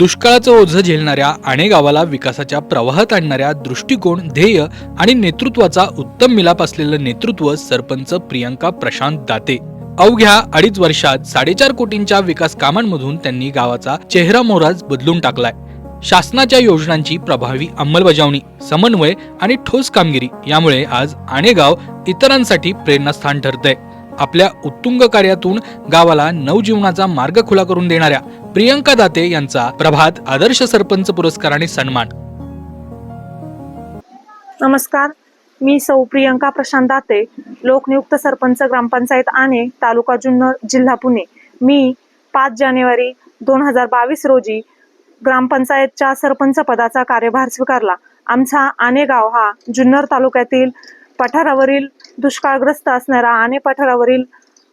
दुष्काळाचं ओझं झेलणाऱ्या आणे गावाला विकासाच्या प्रवाहात आणणाऱ्या दृष्टिकोन ध्येय आणि नेतृत्वाचा उत्तम मिलाप असलेलं नेतृत्व सरपंच प्रियंका प्रशांत दाते. अवघ्या अडीच वर्षात साडेचार कोटींच्या विकास कामांमधून त्यांनी गावाचा चेहरा मोहराज बदलून टाकलाय. शासनाच्या योजनांची प्रभावी अंमलबजावणी समन्वय आणि ठोस कामगिरी यामुळे आज आणेगाव इतरांसाठी प्रेरणास्थान ठरतंय. आपल्या उत्तुंग कार्यातून गावाला नवजीवनाचा मार्ग खुला करून देणाऱ्या प्रियंका दाते यांचा प्रभात आदर्श सरपंच पुरस्काराने सन्मान. नमस्कार. मी सौ प्रियंका प्रशांत दाते लोकनियुक्त सरपंच ग्रामपंचायत आणे तालुका जुन्नर जिल्हा पुणे. मी पाच जानेवारी दोन हजार बावीस रोजी ग्रामपंचायतच्या सरपंच पदाचा कार्यभार स्वीकारला. आमचा आणे गाव हा जुन्नर तालुक्यातील पठारावरील दुष्काळग्रस्त असणारा आणि पठारावरील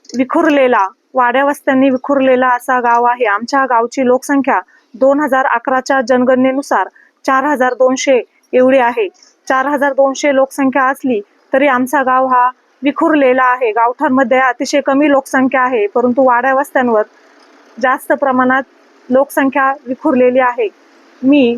विखुरलेला वाड्यावस्त्यांनी विखुरलेला असा गाव आहे. आमच्या गावची लोकसंख्या दोन हजार अकराच्या जनगणनेनुसार चार हजार दोनशे एवढी आहे. चार हजार दोनशे लोकसंख्या असली तरी आमचा गाव हा विखुरलेला आहे. गावठांमध्ये अतिशय कमी लोकसंख्या आहे परंतु वाड्यावस्त्यांवर जास्त प्रमाणात लोकसंख्या विखुरलेली आहे. मी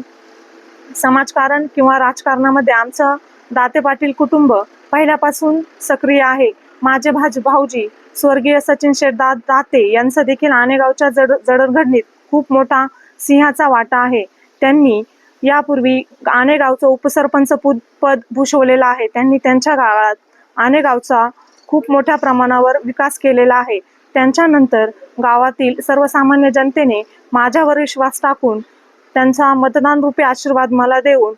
समाजकारण किंवा राजकारणामध्ये आमचं दाते पाटील कुटुंब पहिल्यापासून सक्रिय आहे. माझे भाज भाऊजी स्वर्गीय सचिन शेठ दाते यांचं देखील आनेगावच्या जड जडणघडणीत खूप मोठा सिंहाचा वाटा आहे. त्यांनी यापूर्वी आनेगावचं उपसरपंच पुद पद भूषवलेलं आहे. त्यांनी त्यांच्या गावात आनेगावचा खूप मोठ्या प्रमाणावर विकास केलेला आहे. त्यांच्यानंतर गावातील सर्वसामान्य जनतेने माझ्यावर विश्वास टाकून त्यांचा मतदान रूपी आशीर्वाद मला देऊन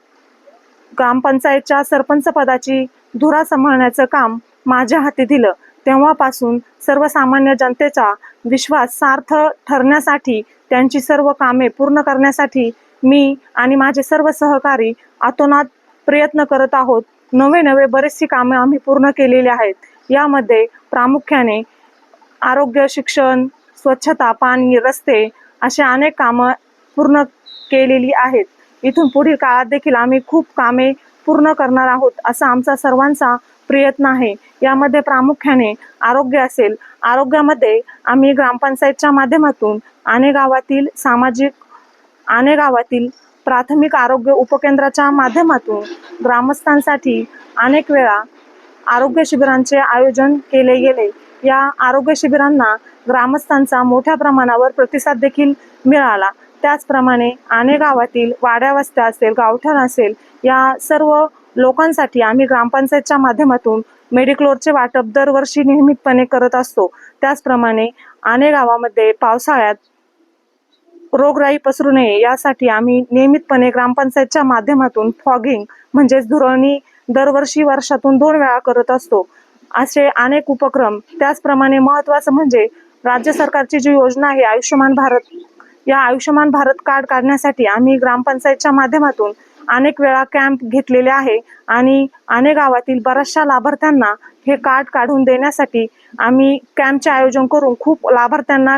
ग्रामपंचायतच्या सरपंच पदाची धुरा सांभाळण्याचं काम माझ्या हाती दिलं. तेव्हापासून सर्वसामान्य जनतेचा विश्वास सार्थ ठरण्यासाठी त्यांची सर्व कामे पूर्ण करण्यासाठी मी आणि माझे सर्व सहकारी आतोनात प्रयत्न करत आहोत. नवे नवे बरेचशी कामे आम्ही पूर्ण केलेली आहेत. यामध्ये प्रामुख्याने आरोग्य शिक्षण स्वच्छता पाणी रस्ते असे अनेक कामं पूर्ण केलेली आहेत. इथून पुढील काळात देखील आम्ही खूप कामे पूर्ण करणार आहोत असा आमचा सर्वांचा प्रयत्न आहे. यामध्ये प्रामुख्याने आरोग्य असेल. आरोग्यामध्ये आम्ही ग्रामपंचायतच्या माध्यमातून आणे गावातील सामाजिक आणे गावातील प्राथमिक आरोग्य उपकेंद्राच्या माध्यमातून ग्रामस्थांसाठी अनेक वेळा आरोग्य शिबिरांचे आयोजन केले गेले. या आरोग्य शिबिरांना ग्रामस्थांचा मोठ्या प्रमाणावर प्रतिसाद देखील मिळाला. त्याचप्रमाणे आणे गावातील वाड्यावस्त्या असेल गावठण असेल या सर्व लोकांसाठी आम्ही ग्रामपंचायतच्या माध्यमातून मेडिक्लोरचे वाटप दरवर्षी नियमितपणे करत असतो. त्याचप्रमाणे आणे गावामध्ये पावसाळ्यात रोगराई पसरू नये यासाठी आम्ही नियमितपणे ग्रामपंचायतच्या माध्यमातून फॉगिंग म्हणजेच धुरळणी दरवर्षी वर्षातून दोन वेळा करत असतो. असे अनेक उपक्रम त्याचप्रमाणे महत्त्वाचं म्हणजे राज्य सरकारची जी योजना आहे आयुष्यमान भारत या आयुष्यमान भारत कार्ड काढण्यासाठी आम्ही ग्रामपंचायतच्या माध्यमातून अनेक वेळा कॅम्प घेतलेले आहे आणि अनेक गावातील बऱ्याचशा लाभार्थ्यांना हे कार्ड काढून देण्यासाठी आम्ही कॅम्पचे आयोजन करून खूप लाभार्थ्यांना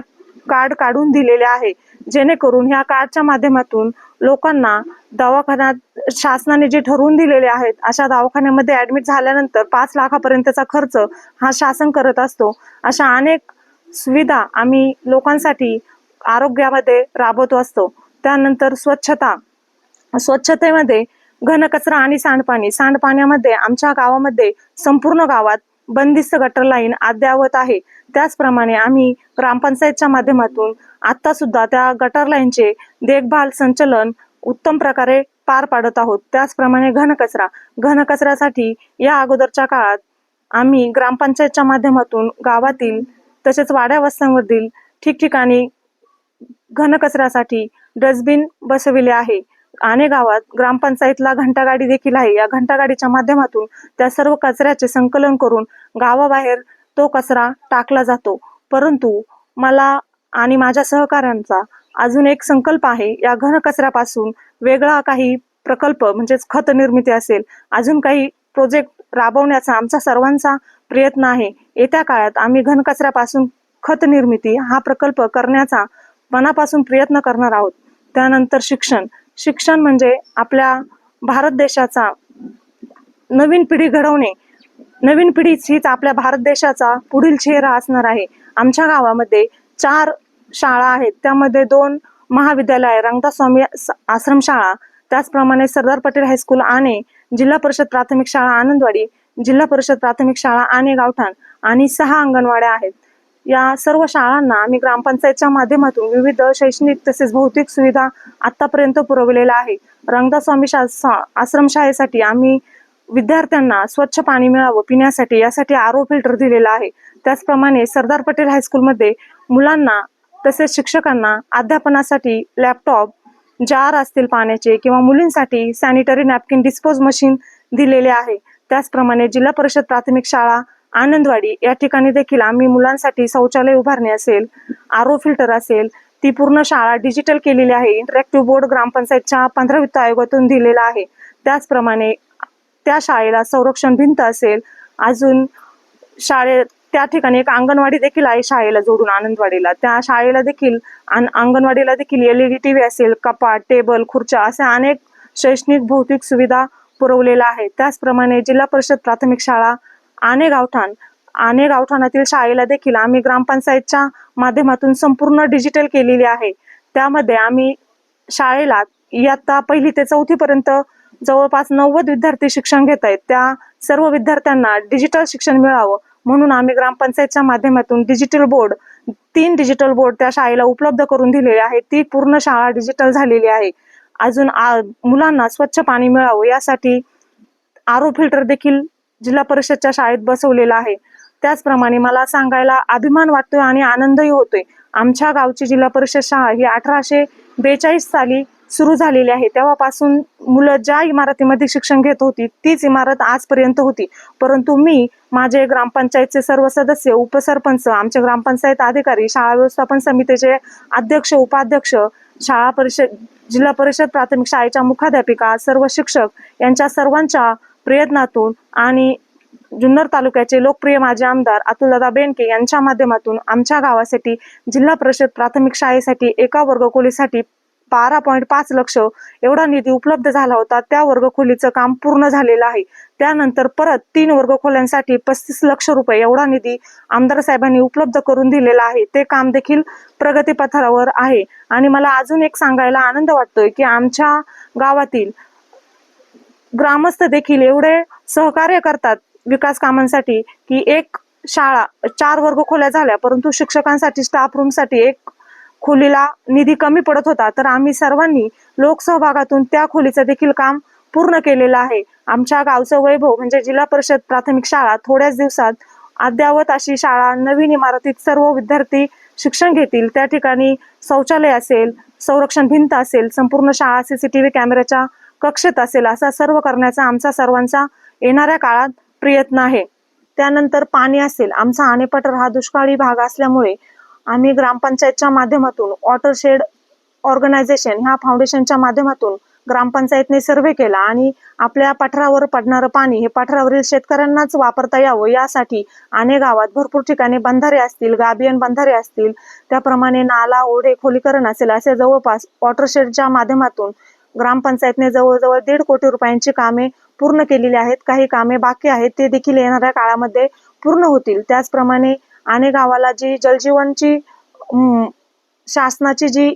कार्ड काढून दिलेले आहे. जेणेकरून ह्या कार्डच्या माध्यमातून लोकांना दवाखान्यात शासनाने जे ठरवून दिलेले आहेत अशा दवाखान्यामध्ये ऍडमिट झाल्यानंतर पाच लाखापर्यंतचा खर्च हा शासन करत असतो. अशा अनेक सुविधा आम्ही लोकांसाठी आरोग्यामध्ये राबवतो असतो. त्यानंतर स्वच्छता. स्वच्छतेमध्ये घनकचरा आणि सांडपाणी. सांडपाण्यामध्ये आमच्या गावामध्ये संपूर्ण गावात बंदिस्त गटर लाईन अद्यावत आहे. त्याचप्रमाणे आम्ही ग्रामपंचायतच्या माध्यमातून आता सुद्धा त्या गटर लाईनचे देखभाल संचलन उत्तम प्रकारे पार पाडत आहोत. त्याचप्रमाणे घनकचरा घनकचऱ्यासाठी या अगोदरच्या काळात आम्ही ग्रामपंचायतच्या माध्यमातून गावातील तसेच वाड्या वस्त्यांवरील ठिकठिकाणी घनकचऱ्यासाठी डस्टबिन बसविले आहे. आणि गावात ग्रामपंचायतला घंटागाडी देखील आहे. या घंटागाडीच्या माध्यमातून त्या सर्व कचऱ्याचे संकलन करून गावाबाहेर तो कचरा टाकला जातो. परंतु मला आणि माझ्या सहकाऱ्यांचा अजून एक संकल्प आहे. या घनकचऱ्यापासून वेगळा काही प्रकल्प म्हणजेच खत निर्मिती असेल. अजून काही प्रोजेक्ट राबवण्याचा आमचा सर्वांचा प्रयत्न आहे. येत्या काळात आम्ही घनकचऱ्यापासून खत निर्मिती हा प्रकल्प करण्याचा मनापासून प्रयत्न करणार आहोत. त्यानंतर शिक्षण. शिक्षण म्हणजे आपल्या भारत देशाचा नवीन पिढी घडवणे. नवीन पिढीच हीच आपल्या भारत देशाचा पुढील चेहरा असणार आहे. आमच्या गावामध्ये चार शाळा आहेत. त्यामध्ये दोन महाविद्यालय आहे रंगदास स्वामी आश्रम आश्रमशाळा त्याचप्रमाणे सरदार पटेल हायस्कूल आणि जिल्हा परिषद प्राथमिक शाळा आनंदवाडी जिल्हा परिषद प्राथमिक शाळा आणि गावठाण आणि सहा अंगणवाड्या आहेत. या सर्व शाळांना आम्ही ग्रामपंचायतच्या माध्यमातून विविध शैक्षणिक तसेच भौतिक सुविधा आतापर्यंत पुरवलेल्या आहे रंगदास स्वामी शा आश्रमशाळेसाठी आम्ही विद्यार्थ्यांना स्वच्छ पाणी मिळावं पिण्यासाठी यासाठी आरो फिल्टर दिलेला आहे. त्याचप्रमाणे सरदार पटेल हायस्कूलमध्ये मुलांना तसेच शिक्षकांना अध्यापनासाठी लॅपटॉप जार असतील पाण्याचे किंवा मुलींसाठी सॅनिटरी नॅपकिन डिस्पोज मशीन दिलेले आहे. त्याचप्रमाणे जिल्हा परिषद प्राथमिक शाळा आनंदवाडी या ठिकाणी देखील आम्ही मुलांसाठी शौचालय उभारणे असेल आरो फिल्टर असेल ती पूर्ण शाळा डिजिटल केलेली आहे. इंटरॅक्टिव्ह बोर्ड ग्रामपंचायतच्या पंधरा वित्त आयोगातून दिलेला आहे. त्याचप्रमाणे त्या शाळेला संरक्षण भिंत असेल अजून शाळेत त्या ठिकाणी एक अंगणवाडी देखील आहे शाळेला जोडून आनंदवाडीला. त्या शाळेला देखील आणि अंगणवाडीला देखील L E D T V असेल कपाट टेबल खुर्च्या अशा अनेक शैक्षणिक भौतिक सुविधा पुरवलेल्या आहेत. त्याचप्रमाणे जिल्हा परिषद प्राथमिक शाळा आणे गावठाण. आणे गावठाणातील शाळेला देखील आम्ही ग्रामपंचायतच्या माध्यमातून संपूर्ण डिजिटल केलेली आहे. त्यामध्ये आम्ही शाळेला इयत्ता पहिली ते चौथी पर्यंत जवळपास नव्वद विद्यार्थी शिक्षण घेत आहेत. त्या सर्व विद्यार्थ्यांना डिजिटल शिक्षण मिळावं म्हणून आम्ही ग्रामपंचायतच्या माध्यमातून डिजिटल बोर्ड तीन डिजिटल बोर्ड त्या शाळेला उपलब्ध करून दिलेले आहे ती पूर्ण शाळा डिजिटल झालेली आहे. अजून आ- मुलांना स्वच्छ पाणी मिळावं यासाठी आरो फिल्टर देखील जिल्हा परिषदच्या शाळेत बसवलेला आहे. त्याचप्रमाणे मला सांगायला अभिमान वाटतोय आणि आनंदही होतोय. आमच्या गावची जिल्हा परिषद शाळा ही अठराशे बेचाळीस साली सुरू झालेली आहे. तेव्हापासून मुलं ज्या इमारतीमध्ये शिक्षण घेत होती तीच इमारत आजपर्यंत होती. परंतु मी माझे ग्रामपंचायतचे सर्व सदस्य उपसरपंच आमचे ग्रामपंचायत अधिकारी शाळा व्यवस्थापन समितीचे अध्यक्ष उपाध्यक्ष शाळा परिषद जिल्हा परिषद प्राथमिक शाळेच्या मुखाध्यापिका सर्व शिक्षक यांच्या सर्वांच्या प्रयत्नातून आणि जुन्नर तालुक्याचे लोकप्रिय माजी आमदार अतुलदादा बेनके यांच्या माध्यमातून आमच्या गावासाठी जिल्हा परिषद प्राथमिक शाळेसाठी एका वर्गखोलीसाठी बारा पॉईंट पाच लक्ष एवढा निधी उपलब्ध झाला होता. त्या वर्गखोलीचं काम पूर्ण झालेलं आहे. त्यानंतर परत तीन वर्गखोल्यांसाठी पस्तीस लक्ष रुपये एवढा निधी आमदार साहेबांनी उपलब्ध करून दिलेला आहे. ते काम देखील प्रगतीपथावर आहे. आणि मला अजून एक सांगायला आनंद वाटतोय की आमच्या गावातील ग्रामस्थ देखील एवढे सहकार्य करतात विकास कामांसाठी की एक शाळा चार वर्ग खोल्या झाल्या परंतु शिक्षकांसाठी स्टाफ रूमसाठी एक खोलीला निधी कमी पडत होता. तर आम्ही सर्वांनी लोकसहभागातून त्या खोलीचं देखील काम पूर्ण केलेलं आहे. आमच्या गावचं वैभव म्हणजे जिल्हा परिषद प्राथमिक शाळा. थोड्याच दिवसात अद्यावत अशी शाळा नवीन इमारतीत सर्व विद्यार्थी शिक्षण घेतील. त्या ठिकाणी शौचालय असेल संरक्षण भिंत असेल संपूर्ण शाळा सीसीटीव्ही कॅमेऱ्याच्या कक्षेत असेल असा सर्व करण्याचा आमचा सर्वांचा येणाऱ्या काळात प्रयत्न आहे. त्यानंतर पाणी असेल आमचा आणेपटर हा दुष्काळी भाग असल्यामुळे आम्ही ग्रामपंचायतच्या माध्यमातून वॉटरशेड ऑर्गनायझेशन ह्या फाउंडेशनच्या माध्यमातून ग्रामपंचायतने सर्वे केला आणि आपल्या पठारावर पडणारं पाणी हे पठारावरील शेतकऱ्यांनाच वापरता यावं यासाठी अनेक गावात भरपूर ठिकाणी बंधारे असतील गाबियन बंधारे असतील. त्याप्रमाणे नाला ओढे खोलीकरण असेल असे जवळपास वॉटरशेडच्या माध्यमातून ग्रामपंचायतने जवळजवळ दीड कोटी रुपयांची कामे पूर्ण केलेली आहेत. काही कामे बाकी आहेत ते देखील येणाऱ्या काळामध्ये पूर्ण होतील. त्याचप्रमाणे आणि गावाला जी जलजीवनची शासनाची जी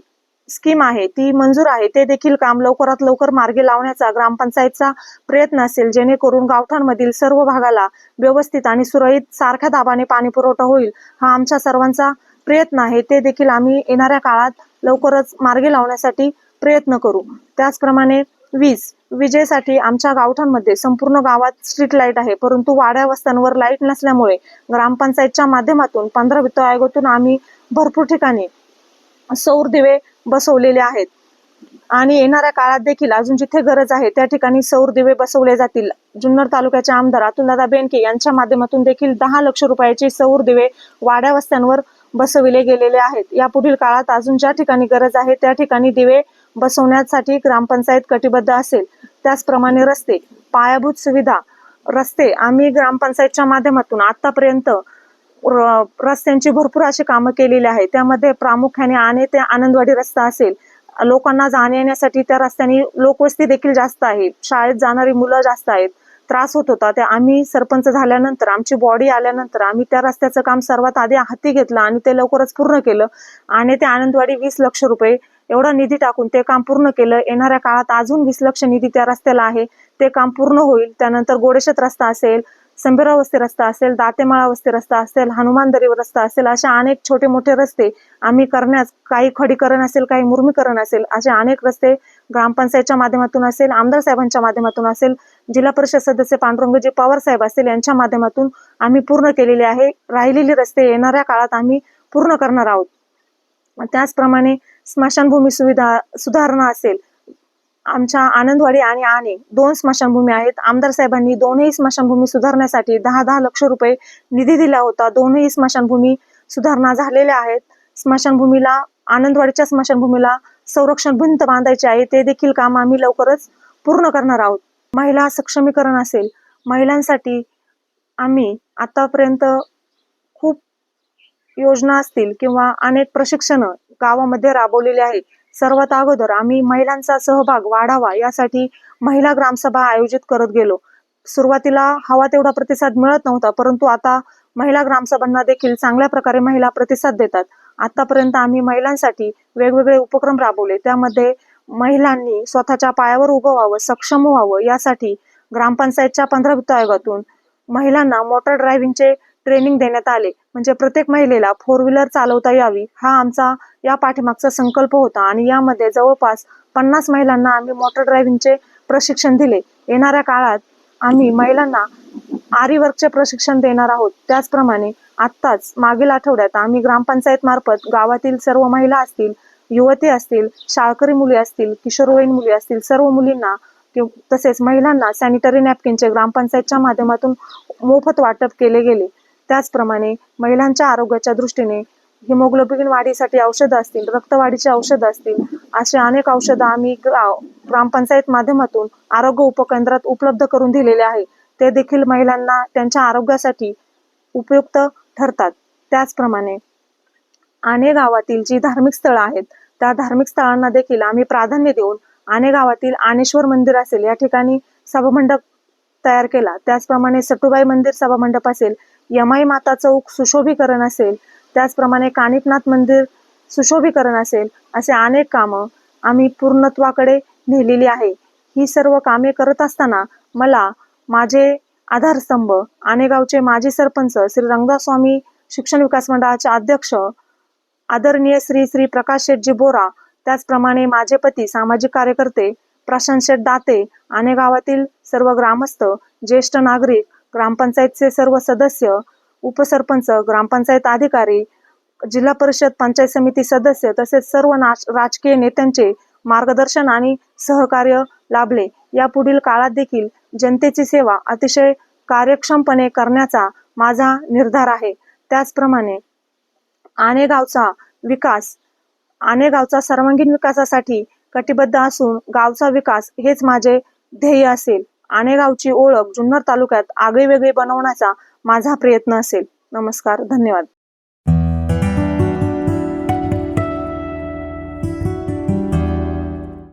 स्कीम आहे ती मंजूर आहे ते देखील काम लवकरात लवकर मार्गी लावण्याचा ग्रामपंचायतचा प्रयत्न असेल. जेणेकरून गावठाणमधील सर्व भागाला व्यवस्थित आणि सुरळीत सारख्या दाबाने पाणी पुरवठा होईल हा आमच्या सर्वांचा प्रयत्न आहे. ते देखील आम्ही येणाऱ्या काळात लवकरच मार्गी लावण्यासाठी प्रयत्न करू. त्याचप्रमाणे वीज विजेसाठी आमच्या गावठांमध्ये संपूर्ण गावात स्ट्रीट लाइट आहे. परंतु वाड्या वस्त्यांवर लाइट नसल्यामुळे ग्रामपंचायतच्या माध्यमातून पंधरा वित्त आयोगातून आम्ही भरपूर ठिकाणी सौर दिवे बसवलेले आहेत. आणि येणाऱ्या काळात देखील अजून जिथे गरज आहे त्या ठिकाणी सौर दिवे बसवले जातील. जुन्नर तालुक्याचे आमदार अतुलदादा बेनके यांच्या माध्यमातून देखील दहा लक्ष रुपयाचे सौर दिवे वाड्या वस्त्यांवर बसविले गेलेले आहेत. या पुढील काळात अजून ज्या ठिकाणी गरज आहे त्या ठिकाणी दिवे बसवण्यासाठी ग्रामपंचायत कटिबद्ध असेल. त्याचप्रमाणे रस्ते पायाभूत सुविधा रस्ते आम्ही ग्रामपंचायतच्या माध्यमातून आतापर्यंत र- रस्त्यांची भरपूर अशी कामं केलेली आहे त्यामध्ये प्रामुख्याने आणि ते आनंदवाडी रस्ता असेल. लोकांना जाण्या येण्यासाठी त्या रस्त्याने लोकवस्ती देखील जास्त आहे. शाळेत जाणारी मुलं जास्त आहेत. त्रास होत होता. ते आम्ही सरपंच झाल्यानंतर आमची बॉडी आल्यानंतर आम्ही त्या रस्त्याचं काम सर्वात आधी हाती घेतलं आणि ते लवकरच पूर्ण केलं. आणि ते आनंदवाडी वीस लक्ष रुपये एवढा निधी टाकून ते काम पूर्ण केलं. येणाऱ्या काळात अजून वीस लक्ष निधी त्या रस्त्याला आहे. ते काम पूर्ण होईल. त्यानंतर गोडेशत रस्ता असेल संभेरावस्ती रस्ता असेल दातेमाळा वस्ती रस्ता असेल हनुमान दरी रस्ता असेल असे अनेक छोटे मोठे रस्ते आम्ही करण्यास काही खडीकरण असेल काही मुर्मीकरण असेल असे अनेक रस्ते ग्रामपंचायतच्या माध्यमातून असेल आमदार साहेबांच्या माध्यमातून असेल जिल्हा परिषद सदस्य पांडुरंगजी पवार साहेब असतील यांच्या माध्यमातून आम्ही पूर्ण केलेले आहे. राहिलेले रस्ते येणाऱ्या काळात आम्ही पूर्ण करणार आहोत. त्याचप्रमाणे स्मशानभूमी सुविधा सुधारणा असेल. आमच्या आनंदवाडी आणि आणे दोन स्मशानभूमी आहेत. आमदार साहेबांनी दोनही स्मशानभूमी सुधारण्यासाठी दहा दहा लक्ष रुपये निधी दिला होता. दोनही स्मशानभूमी सुधारणा झालेल्या आहेत. स्मशानभूमीला आनंदवाडीच्या स्मशानभूमीला संरक्षण भिंत बांधायची आहे. ते देखील काम आम्ही लवकरच पूर्ण करणार आहोत. महिला सक्षमीकरण असेल. महिलांसाठी आम्ही आतापर्यंत खूप योजना असतील किंवा अनेक प्रशिक्षणं गावामध्ये राबवलेले आहे. सर्वात अगोदर आम्ही महिलांचा सहभाग वाढावा यासाठी महिला ग्रामसभा आयोजित करत गेलो. सुरुवातीला हवा तेवढा प्रतिसाद मिळत नव्हता परंतु आता महिला ग्रामसभांना देखील चांगल्या प्रकारे महिला प्रतिसाद देतात. आतापर्यंत आम्ही महिलांसाठी वेगवेगळे उपक्रम राबवले. त्यामध्ये महिलांनी स्वतःच्या पायावर उभं व्हावं सक्षम व्हावं यासाठी ग्रामपंचायतच्या पंधरा वित्त आयोगातून महिलांना मोटर ड्रायव्हिंगचे ट्रेनिंग देण्यात आले. म्हणजे प्रत्येक महिलेला फोर व्हीलर चालवता यावी हा आमचा या पाठीमागचा संकल्प होता. आणि यामध्ये जवळपास पन्नास महिलांना आम्ही मोटर ड्रायव्हिंगचे प्रशिक्षण दिले. येणाऱ्या काळात आम्ही महिलांना आरी वर्कचे प्रशिक्षण देणार आहोत. त्याचप्रमाणे आत्ताच मागील आठवड्यात आम्ही ग्रामपंचायत मार्फत गावातील सर्व महिला असतील युवती असतील शाळकरी मुली असतील किशोरवयीन मुली असतील सर्व मुलींना तसेच महिलांना सॅनिटरी नॅपकिनचे ग्रामपंचायतच्या माध्यमातून मोफत वाटप केले गेले. त्याचप्रमाणे महिलांच्या आरोग्याच्या दृष्टीने हिमोग्लोबिन वाढीसाठी औषधं असतील रक्तवाढीची औषधं असतील असे अनेक औषधं आम्ही ग्रामपंचायत माध्यमातून आरोग्य उपकेंद्रात उपलब्ध करून दिलेले आहे. ते देखील महिलांना त्यांच्या आरोग्यासाठी उपयुक्त ठरतात. त्याचप्रमाणे अनेक गावातील जी धार्मिक स्थळं आहेत त्या धार्मिक स्थळांना देखील आम्ही प्राधान्य देऊन अनेक गावातील आनेश्वर मंदिर असेल या ठिकाणी सभामंडप तयार केला. त्याचप्रमाणे सटुबाई मंदिर सभामंडप असेल यमाई माता चौक सुशोभीकरण असेल त्याचप्रमाणे कानिपनाथ मंदिर सुशोभीकरण असेल असे अनेक कामं आम्ही पूर्णत्वाकडे नेलेली आहे. ही सर्व कामे करत असताना मला माझे आधारस्तंभ आनेगावचे माजी सरपंच श्री रंगदास्वामी शिक्षण विकास मंडळाचे अध्यक्ष आदरणीय श्री श्री प्रकाश शेटजी बोरा त्याचप्रमाणे माझे पती सामाजिक कार्यकर्ते प्रशांत शेठ दाते आणि गावातील सर्व ग्रामस्थ ज्येष्ठ नागरिक ग्रामपंचायतचे सर्व सदस्य उपसरपंच ग्रामपंचायत अधिकारी जिल्हा परिषद पंचायत समिती सदस्य तसेच सर्व नाच राजकीय नेत्यांचे मार्गदर्शन आणि सहकार्य लाभले. यापुढील काळात देखील जनतेची सेवा अतिशय कार्यक्षमपणे करण्याचा माझा निर्धार आहे. त्याचप्रमाणे आनेगावचा विकास आनेगावचा सर्वांगीण विकासासाठी कटिबद्ध असून गावचा विकास हेच माझे ध्येय असेल. आणेगावची ओळख जुन्नर तालुक्यात आगळीवेगळी बनवण्याचा माझा प्रयत्न असेल. नमस्कार धन्यवाद.